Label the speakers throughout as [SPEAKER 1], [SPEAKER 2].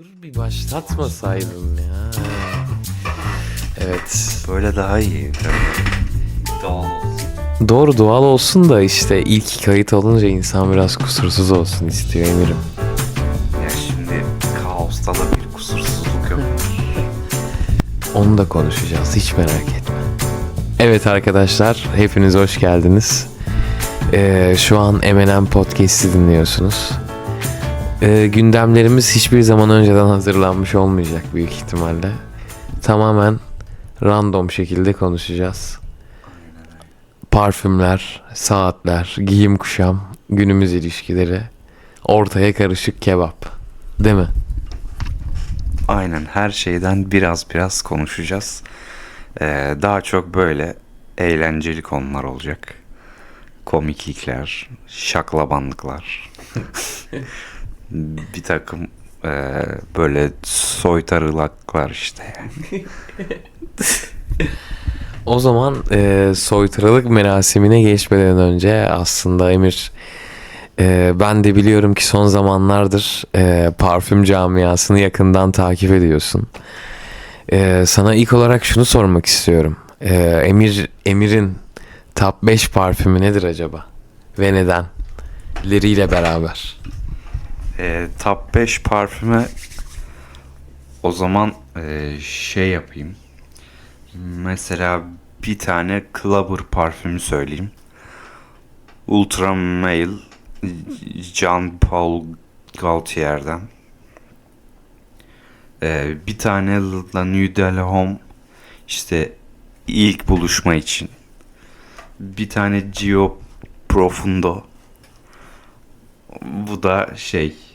[SPEAKER 1] Dur bir başlatmasaydın ya. Evet.
[SPEAKER 2] Böyle daha iyi. Doğal olsun.
[SPEAKER 1] Doğru doğal olsun da işte ilk kayıt olunca insan biraz kusursuz olsun istiyor Emir'im.
[SPEAKER 2] Ya şimdi kaosta da bir kusursuzluk yok.
[SPEAKER 1] Onu da konuşacağız hiç merak etme. Evet arkadaşlar hepiniz hoş geldiniz. Ee, şu an M&M Podcast'i dinliyorsunuz. Ee, gündemlerimiz hiçbir zaman önceden hazırlanmış olmayacak büyük ihtimalle. Tamamen random şekilde konuşacağız. Parfümler, saatler, giyim kuşam, günümüz ilişkileri, ortaya karışık kebap. Değil mi?
[SPEAKER 2] Aynen her şeyden biraz biraz konuşacağız. Ee, daha çok böyle eğlenceli konular olacak. Komiklikler, şaklabanlıklar. bir takım e, böyle soytarılaklar işte.
[SPEAKER 1] O zaman e, soytarılık merasimine geçmeden önce aslında Emir e, ben de biliyorum ki son zamanlardır e, parfüm camiasını yakından takip ediyorsun. E, sana ilk olarak şunu sormak istiyorum. E, Emir Emir'in top 5 parfümü nedir acaba? Ve neden? Leriyle beraber.
[SPEAKER 2] E, top 5 parfüme o zaman e, şey yapayım. Mesela bir tane Clubber parfümü söyleyeyim. Ultra Male Jean Paul Gaultier'den. E, bir tane La Nuit de L'Homme işte ilk buluşma için. Bir tane Gio Profundo. Bu da şey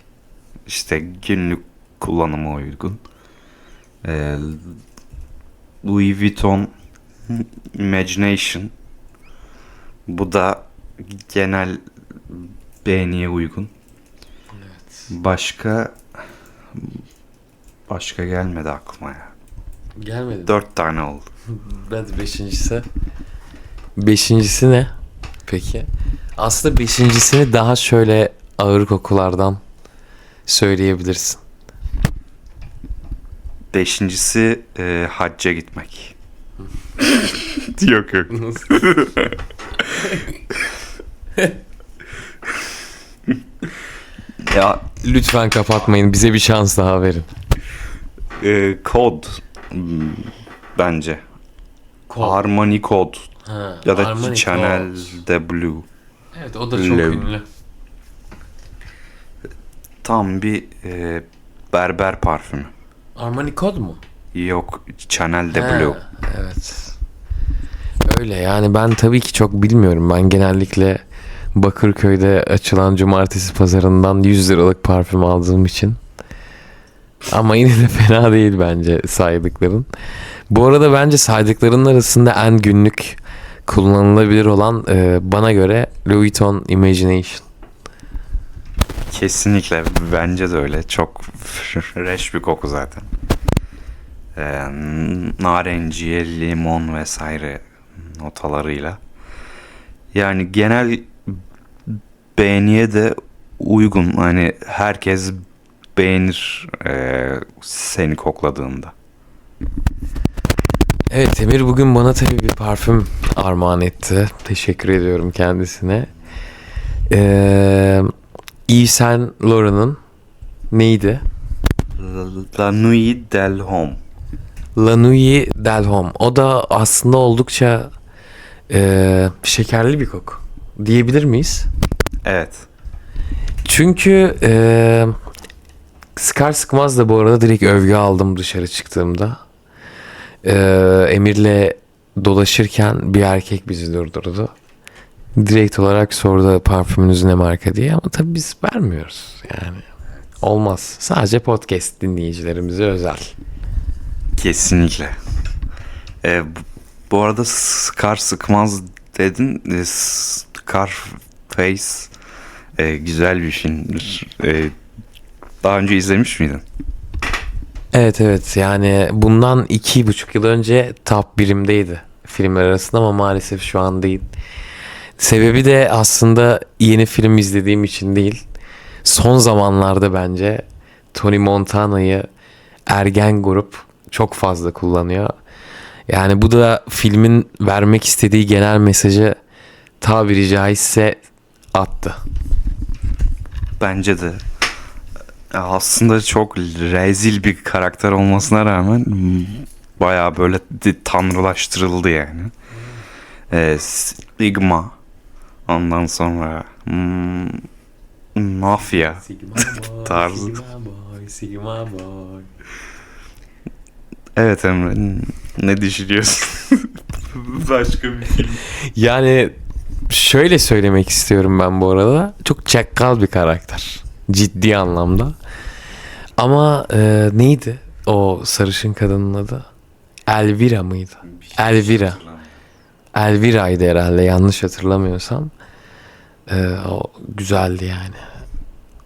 [SPEAKER 2] işte günlük kullanıma uygun. Ee, Louis Vuitton Imagination. Bu da genel beğeniye uygun. Başka başka gelmedi aklıma ya.
[SPEAKER 1] Gelmedi.
[SPEAKER 2] Dört tane oldu.
[SPEAKER 1] Hadi beşincisi. Beşincisi ne? Peki. Aslında beşincisini daha şöyle ağır kokulardan söyleyebilirsin.
[SPEAKER 2] Beşincisi e, hacca gitmek. yok yok. ya
[SPEAKER 1] Lütfen kapatmayın. Bize bir şans daha verin.
[SPEAKER 2] e, kod hmm, bence. Harmony Code
[SPEAKER 1] Ha,
[SPEAKER 2] ya da
[SPEAKER 1] Armani
[SPEAKER 2] Chanel
[SPEAKER 1] Code.
[SPEAKER 2] de Blue.
[SPEAKER 1] Evet o da çok
[SPEAKER 2] Le-
[SPEAKER 1] ünlü.
[SPEAKER 2] Tam bir e, berber parfümü.
[SPEAKER 1] Armani Code mu?
[SPEAKER 2] Yok Chanel de Blue.
[SPEAKER 1] Evet. Öyle yani ben tabii ki çok bilmiyorum. Ben genellikle Bakırköy'de açılan cumartesi pazarından 100 liralık parfüm aldığım için. Ama yine de fena değil bence saydıkların. Bu arada bence saydıkların arasında en günlük kullanılabilir olan e, bana göre Louis Vuitton Imagination.
[SPEAKER 2] Kesinlikle bence de öyle. Çok fresh bir koku zaten. Ee, narenciye, limon vesaire notalarıyla. Yani genel beğeniye de uygun. Hani herkes beğenir e, seni kokladığında.
[SPEAKER 1] Evet Emir bugün bana tabii bir parfüm armağan etti. Teşekkür ediyorum kendisine. Ee, Yves Saint Laurent'ın neydi?
[SPEAKER 2] La Nuit del Homme.
[SPEAKER 1] La Nuit del Homme. O da aslında oldukça ee, şekerli bir koku. Diyebilir miyiz?
[SPEAKER 2] Evet.
[SPEAKER 1] Çünkü ee, sıkar sıkmaz da bu arada direkt övgü aldım dışarı çıktığımda. Ee, Emir'le dolaşırken bir erkek bizi durdurdu. Direkt olarak sordu parfümünüz ne marka diye ama tabii biz vermiyoruz yani. Olmaz. Sadece podcast dinleyicilerimize özel.
[SPEAKER 2] Kesinlikle. Ee, bu, arada Scar sıkmaz dedin. Ee, Scarface e, güzel bir filmdir. Ee, daha önce izlemiş miydin?
[SPEAKER 1] Evet evet yani bundan iki buçuk yıl önce top birimdeydi filmler arasında ama maalesef şu an değil. Sebebi de aslında yeni film izlediğim için değil. Son zamanlarda bence Tony Montana'yı ergen grup çok fazla kullanıyor. Yani bu da filmin vermek istediği genel mesajı tabiri caizse attı.
[SPEAKER 2] Bence de aslında çok rezil bir karakter olmasına rağmen baya böyle tanrılaştırıldı yani. E, Stigma ondan sonra hmm, mafya Tarzı.
[SPEAKER 1] boy, Sigma boy.
[SPEAKER 2] evet Emre ne düşünüyorsun? Başka bir film.
[SPEAKER 1] Yani şöyle söylemek istiyorum ben bu arada. Çok çakkal bir karakter. Ciddi anlamda. Ama e, neydi o sarışın kadının adı? Elvira mıydı? Elvira. Elvira'ydı herhalde yanlış hatırlamıyorsam. E, o güzeldi yani.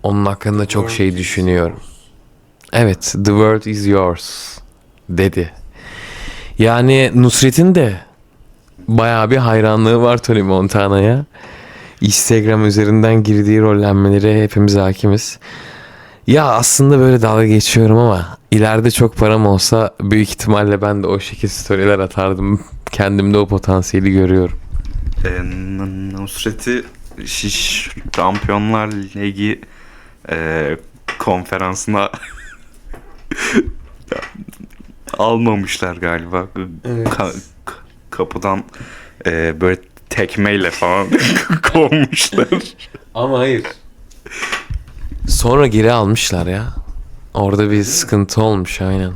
[SPEAKER 1] Onun hakkında çok şey düşünüyorum. Evet, the world is yours dedi. Yani Nusret'in de bayağı bir hayranlığı var Tony Montana'ya. Instagram üzerinden girdiği rollenmelere hepimiz hakimiz. Ya aslında böyle dalga geçiyorum ama ileride çok param olsa büyük ihtimalle ben de o şekilde storyler atardım. Kendimde o potansiyeli görüyorum.
[SPEAKER 2] E, Nusret'i Şiş Şampiyonlar Ligi e, konferansına almamışlar galiba.
[SPEAKER 1] Evet.
[SPEAKER 2] Ka- kapıdan e, böyle tekmeyle falan kovmuşlar.
[SPEAKER 1] Ama hayır. Sonra geri almışlar ya. Orada bir sıkıntı olmuş aynen.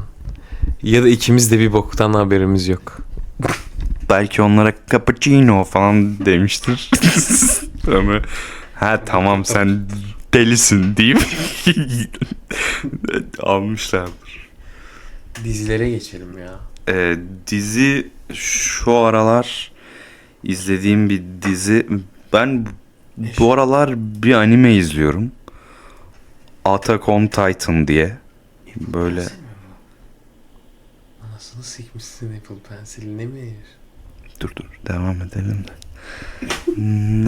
[SPEAKER 1] Ya da ikimiz de bir boktan haberimiz yok.
[SPEAKER 2] Belki onlara cappuccino falan demiştir. Ama ha tamam sen delisin deyip almışlardır.
[SPEAKER 1] Dizilere geçelim ya.
[SPEAKER 2] Ee, dizi şu aralar izlediğim bir dizi. Ben bu aralar bir anime izliyorum. Attack on Titan diye. Böyle
[SPEAKER 1] Anasını sikmişsin Apple Pencil'i ne mi?
[SPEAKER 2] dur dur devam edelim de.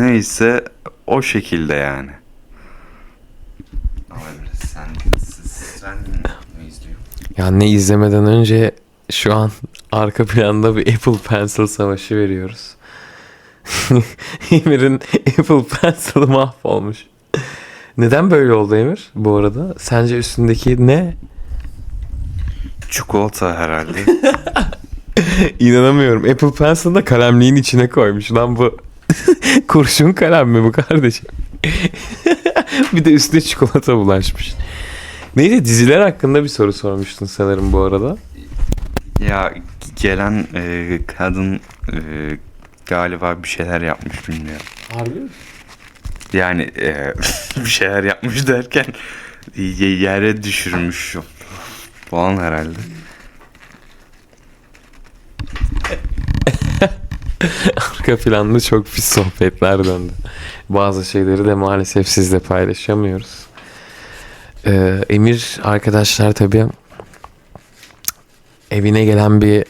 [SPEAKER 2] Neyse o şekilde yani. sen, sen ne izliyorsun?
[SPEAKER 1] Ya ne izlemeden önce şu an arka planda bir Apple Pencil savaşı veriyoruz. Emir'in Apple Pencil'ı mahvolmuş. Neden böyle oldu Emir bu arada? Sence üstündeki ne?
[SPEAKER 2] Çikolata herhalde.
[SPEAKER 1] İnanamıyorum. Apple Pencil'ı da kalemliğin içine koymuş. Lan bu kurşun kalem mi bu kardeşim? bir de üstüne çikolata bulaşmış. Neydi diziler hakkında bir soru sormuştun sanırım bu arada.
[SPEAKER 2] Ya gelen e, kadın e, galiba bir şeyler yapmış bilmiyorum.
[SPEAKER 1] Harbi mi?
[SPEAKER 2] Yani e, bir şeyler yapmış derken yere düşürmüş falan herhalde.
[SPEAKER 1] Arka planda çok pis sohbetler döndü. Bazı şeyleri de maalesef sizle paylaşamıyoruz. Ee, Emir arkadaşlar tabii evine gelen bir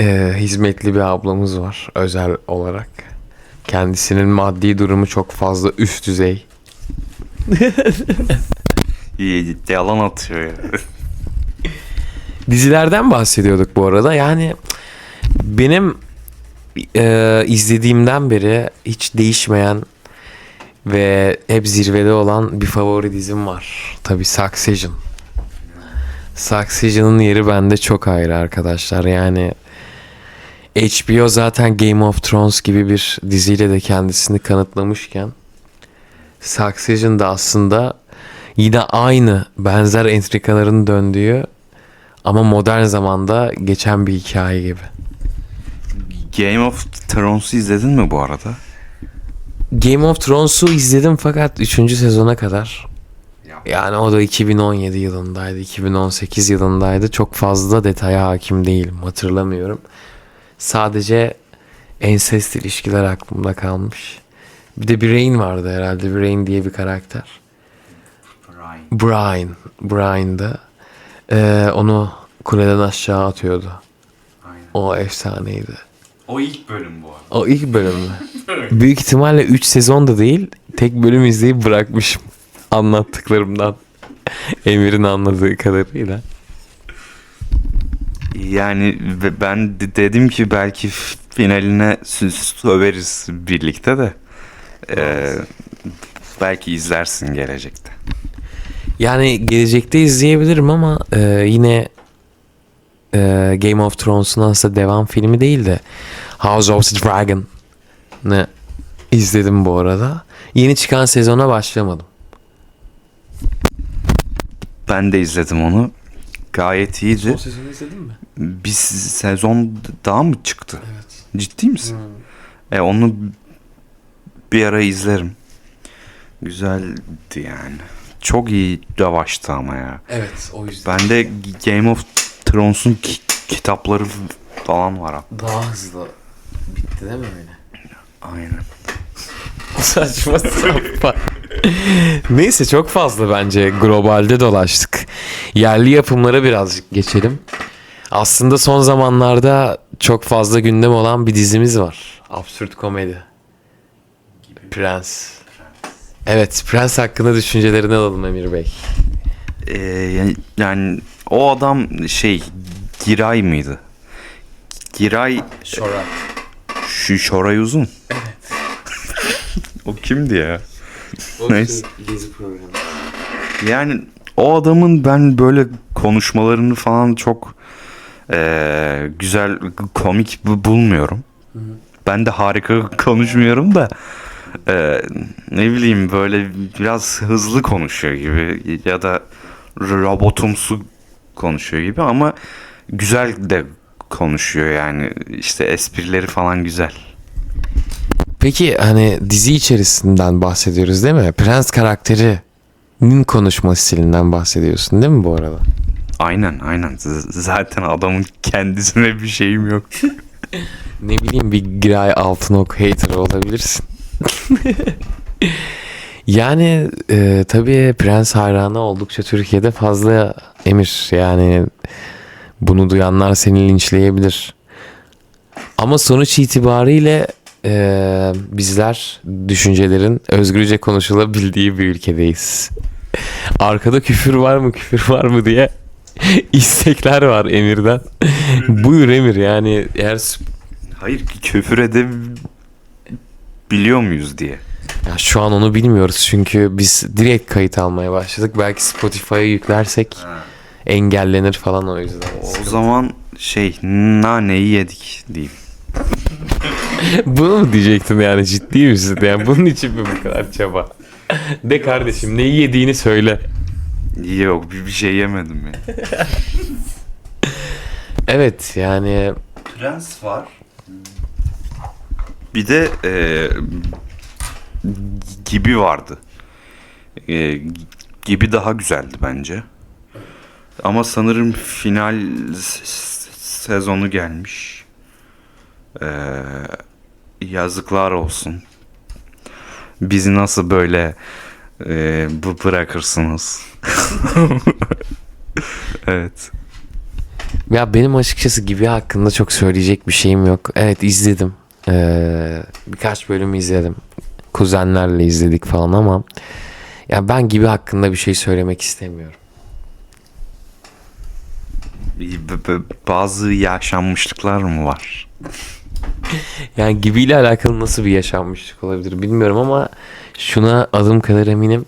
[SPEAKER 1] e, hizmetli bir ablamız var özel olarak. Kendisinin maddi durumu çok fazla üst düzey.
[SPEAKER 2] Y- Yalan atıyor ya.
[SPEAKER 1] Dizilerden bahsediyorduk bu arada. Yani benim e, izlediğimden beri hiç değişmeyen ve hep zirvede olan bir favori dizim var. Tabii Succession. Succession'ın yeri bende çok ayrı arkadaşlar. Yani HBO zaten Game of Thrones gibi bir diziyle de kendisini kanıtlamışken Succession da aslında yine aynı benzer entrikaların döndüğü ama modern zamanda geçen bir hikaye gibi.
[SPEAKER 2] Game of Thrones'u izledin mi bu arada?
[SPEAKER 1] Game of Thrones'u izledim fakat 3. sezona kadar. Yani o da 2017 yılındaydı, 2018 yılındaydı. Çok fazla detaya hakim değilim, hatırlamıyorum. Sadece ensest ilişkiler aklımda kalmış. Bir de Brain vardı herhalde. Brain diye bir karakter. Brian. Brian'dı. Ee, onu kuleden aşağı atıyordu. O efsaneydi.
[SPEAKER 2] O ilk bölüm bu arada.
[SPEAKER 1] O ilk bölüm mü? Büyük ihtimalle 3 sezon da değil. Tek bölüm izleyip bırakmışım. Anlattıklarımdan. Emir'in anladığı kadarıyla.
[SPEAKER 2] Yani ben de- dedim ki belki finaline sö- söveriz birlikte de. Ee, belki izlersin gelecekte.
[SPEAKER 1] Yani gelecekte izleyebilirim ama e, yine e, Game of Thrones'un aslında devam filmi değil de House of the Dragon ne izledim bu arada. Yeni çıkan sezona başlamadım.
[SPEAKER 2] Ben de izledim onu. Gayet iyiydi.
[SPEAKER 1] sezonu izledin mi?
[SPEAKER 2] Bir sezon daha mı çıktı?
[SPEAKER 1] Evet.
[SPEAKER 2] Ciddi misin? E onu bir ara izlerim. Güzeldi yani. Çok iyi yavaştı ama ya.
[SPEAKER 1] Evet o yüzden.
[SPEAKER 2] Ben de Game of Thrones'un ki- kitapları falan var. ha.
[SPEAKER 1] Daha hızlı bitti değil mi öyle?
[SPEAKER 2] Aynen.
[SPEAKER 1] Saçma sapan. Neyse çok fazla bence globalde dolaştık. Yerli yapımlara birazcık geçelim. Aslında son zamanlarda çok fazla gündem olan bir dizimiz var. Absürt komedi. Prens. Evet, Prens hakkında düşüncelerini alalım Emir Bey.
[SPEAKER 2] Ee, yani, yani o adam şey Giray mıydı? Giray
[SPEAKER 1] Şora.
[SPEAKER 2] şu Şoray Uzun. O kimdi ya? Neyse.
[SPEAKER 1] Gezi programı.
[SPEAKER 2] Yani o adamın ben böyle konuşmalarını falan çok eee, güzel komik bu- bulmuyorum. Ben de harika konuşmuyorum da eee, ne bileyim böyle biraz hızlı konuşuyor gibi ya da robotumsu konuşuyor gibi ama güzel de konuşuyor yani işte esprileri falan güzel.
[SPEAKER 1] Peki hani dizi içerisinden bahsediyoruz değil mi? Prens karakterinin konuşma stilinden bahsediyorsun değil mi bu arada?
[SPEAKER 2] Aynen aynen Z- zaten adamın kendisine bir şeyim yok.
[SPEAKER 1] Ne bileyim bir Giray Altınok hater olabilirsin. yani e, tabii Prens hayranı oldukça Türkiye'de fazla Emir. Yani bunu duyanlar seni linçleyebilir. Ama sonuç itibariyle e, bizler düşüncelerin özgürce konuşulabildiği bir ülkedeyiz. Arkada küfür var mı küfür var mı diye istekler var Emir'den. Buyur Emir yani eğer
[SPEAKER 2] Hayır küfür edebiliyor muyuz diye.
[SPEAKER 1] Ya şu an onu bilmiyoruz çünkü biz direkt kayıt almaya başladık. Belki Spotify'a yüklersek engellenir falan o yüzden.
[SPEAKER 2] O zaman şey naneyi yedik diyeyim.
[SPEAKER 1] Bunu mu diyecektin yani ciddi misin? Yani bunun için mi bu kadar çaba? De kardeşim neyi yediğini söyle.
[SPEAKER 2] Yok bir, bir şey yemedim ya.
[SPEAKER 1] Evet yani
[SPEAKER 2] Prens var. Bir de e, gibi vardı. E, gibi daha güzeldi bence. Ama sanırım final s- s- sezonu gelmiş. E, yazıklar olsun. Bizi nasıl böyle e, bu bırakırsınız? evet.
[SPEAKER 1] ya benim açıkçası gibi hakkında çok söyleyecek bir şeyim yok. Evet izledim. Ee, birkaç bölüm izledim. Kuzenlerle izledik falan ama ya ben gibi hakkında bir şey söylemek istemiyorum.
[SPEAKER 2] Bazı yaşanmışlıklar mı var?
[SPEAKER 1] Yani gibiyle alakalı nasıl bir yaşanmışlık olabilir bilmiyorum ama şuna adım kadar eminim.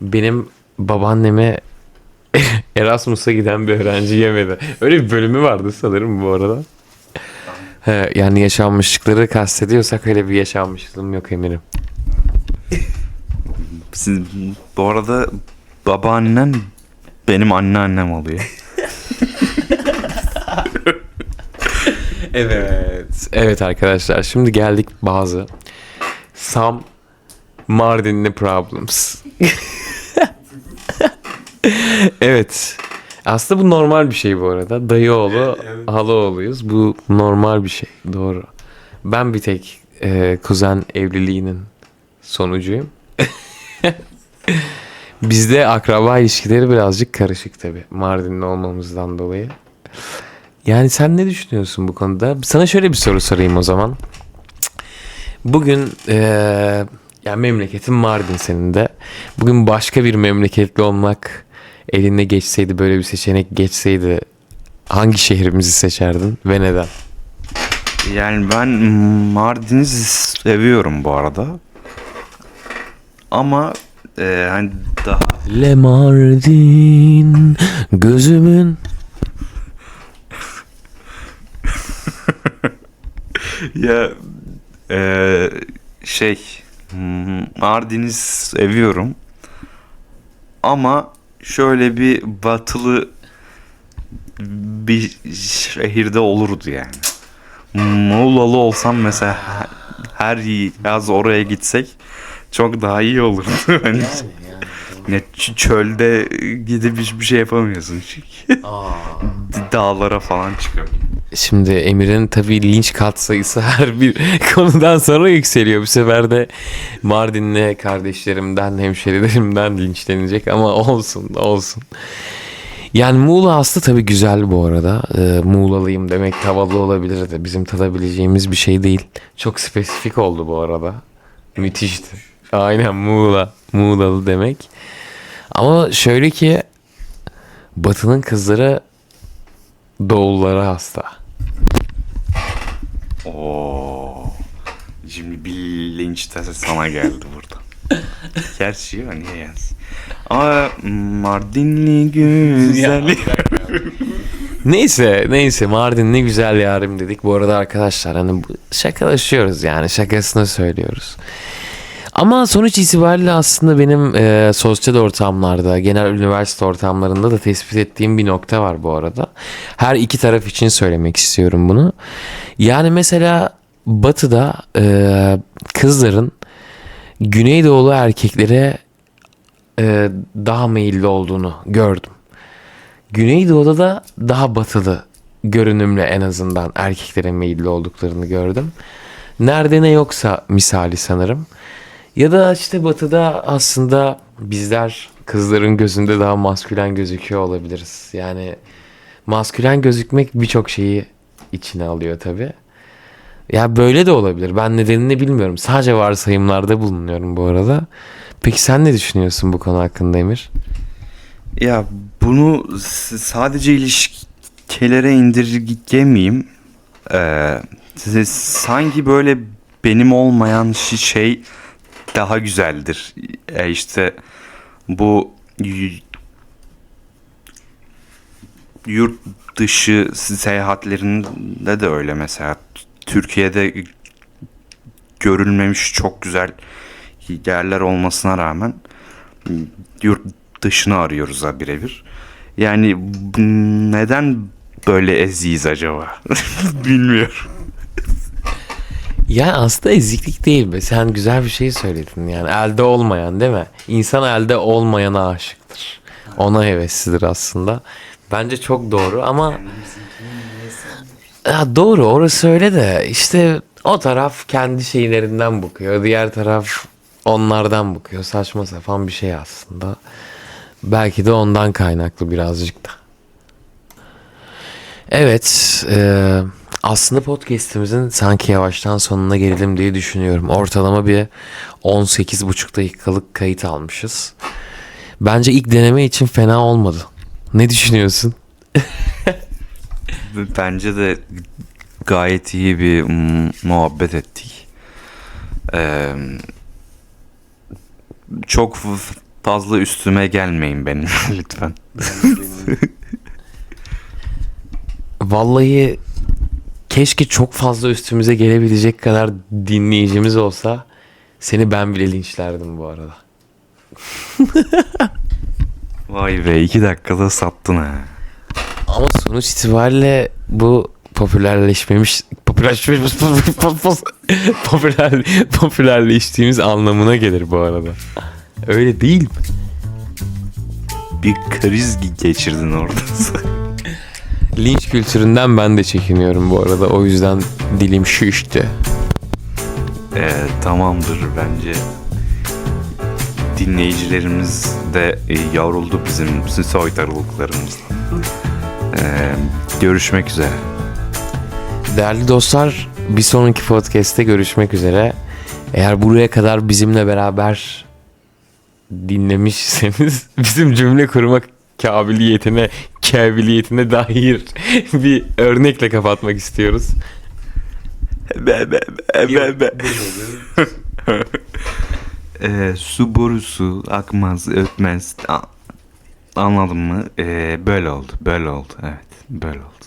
[SPEAKER 1] Benim babaanneme Erasmus'a giden bir öğrenci yemedi. Öyle bir bölümü vardı sanırım bu arada. He, yani yaşanmışlıkları kastediyorsak öyle bir yaşanmışlığım yok eminim.
[SPEAKER 2] Siz, bu arada babaannen benim anneannem oluyor.
[SPEAKER 1] Evet. Evet arkadaşlar şimdi geldik bazı Sam Mardinli problems. evet. Aslında bu normal bir şey bu arada. Dayı oğlu, hala oğluyuz. Bu normal bir şey. Doğru. Ben bir tek e, kuzen evliliğinin sonucuyum. Bizde akraba ilişkileri birazcık karışık tabii. Mardinli olmamızdan dolayı. Yani sen ne düşünüyorsun bu konuda? Sana şöyle bir soru sorayım o zaman. Bugün eee, Yani memleketin Mardin senin de. Bugün başka bir memleketli olmak eline geçseydi böyle bir seçenek geçseydi hangi şehrimizi seçerdin ve neden?
[SPEAKER 2] Yani ben Mardin'i seviyorum bu arada. Ama e, hani daha
[SPEAKER 1] Le Mardin gözümün
[SPEAKER 2] ya e, şey hmm, Mardin'i seviyorum. Ama şöyle bir batılı bir şehirde olurdu yani. Muğlalı olsam mesela her yaz oraya gitsek çok daha iyi olurdu. Hani ne ç- çölde gidip hiçbir şey yapamıyorsun çünkü. Dağlara falan çıkıp.
[SPEAKER 1] Şimdi Emir'in tabii linç kat sayısı her bir konudan sonra yükseliyor. Bu sefer de Mardinli kardeşlerimden, hemşerilerimden linçlenecek ama olsun olsun. Yani Muğla aslında tabii güzel bu arada. Ee, Muğlalıyım demek havalı olabilir de bizim tadabileceğimiz bir şey değil. Çok spesifik oldu bu arada. Müthişti. Aynen Muğla. Muğlalı demek. Ama şöyle ki Batı'nın kızları doğullara hasta.
[SPEAKER 2] Oo. Şimdi bir linç de sana geldi burada. Gerçi ya niye yaz? Ama Mardinli güzel.
[SPEAKER 1] Neyse neyse Mardin ne güzel yarim dedik. Bu arada arkadaşlar hani bu- şakalaşıyoruz yani şakasını söylüyoruz. Ama sonuç itibariyle aslında benim e, sosyal ortamlarda, genel üniversite ortamlarında da tespit ettiğim bir nokta var bu arada. Her iki taraf için söylemek istiyorum bunu. Yani mesela Batı'da e, kızların Güneydoğulu erkeklere e, daha meyilli olduğunu gördüm. Güneydoğu'da da daha batılı görünümle en azından erkeklere meyilli olduklarını gördüm. Nerede ne yoksa misali sanırım. Ya da işte batıda aslında bizler kızların gözünde daha maskülen gözüküyor olabiliriz. Yani maskülen gözükmek birçok şeyi içine alıyor tabi. Ya böyle de olabilir. Ben nedenini bilmiyorum. Sadece varsayımlarda bulunuyorum bu arada. Peki sen ne düşünüyorsun bu konu hakkında Emir?
[SPEAKER 2] Ya bunu sadece ilişkilere indirgemeyeyim. Ee, sanki böyle benim olmayan şey daha güzeldir. E işte bu yurt dışı seyahatlerinde de öyle mesela. Türkiye'de görülmemiş çok güzel yerler olmasına rağmen yurt dışını arıyoruz ha birebir. Yani neden böyle eziyiz acaba? Bilmiyorum.
[SPEAKER 1] Ya aslında eziklik değil be. Sen güzel bir şey söyledin yani. Elde olmayan değil mi? İnsan elde olmayana aşıktır. Ona heveslidir aslında. Bence çok doğru ama... Ya doğru orası öyle de işte o taraf kendi şeylerinden bakıyor. Diğer taraf onlardan bakıyor. Saçma sapan bir şey aslında. Belki de ondan kaynaklı birazcık da. Evet, e, aslında podcast'imizin sanki yavaştan sonuna gelelim diye düşünüyorum. Ortalama bir 18,5 dakikalık kayıt almışız. Bence ilk deneme için fena olmadı. Ne düşünüyorsun?
[SPEAKER 2] Bence de gayet iyi bir muhabbet ettik. Ee, çok fazla üstüme gelmeyin benim lütfen.
[SPEAKER 1] Vallahi keşke çok fazla üstümüze gelebilecek kadar dinleyicimiz olsa seni ben bile linçlerdim bu arada.
[SPEAKER 2] Vay be iki dakikada sattın ha.
[SPEAKER 1] Ama sonuç itibariyle bu popülerleşmemiş popülerleşmemiş popüler popülerleştiğimiz anlamına gelir bu arada. Öyle değil mi?
[SPEAKER 2] Bir kriz geçirdin orada.
[SPEAKER 1] Linç kültüründen ben de çekiniyorum bu arada. O yüzden dilim şişti.
[SPEAKER 2] Ee, tamamdır bence. Dinleyicilerimiz de e, yavruldu bizim soytarılıklarımızla. Ee, görüşmek üzere.
[SPEAKER 1] Değerli dostlar bir sonraki podcast'te görüşmek üzere. Eğer buraya kadar bizimle beraber dinlemişseniz bizim cümle kurmak kabiliyetine, kabiliyetine dair bir örnekle kapatmak istiyoruz.
[SPEAKER 2] Be, be, be, be, be. Ee, su borusu akmaz, ötmez. A- Anladın mı? Ee, böyle oldu, böyle oldu. Evet, böyle oldu.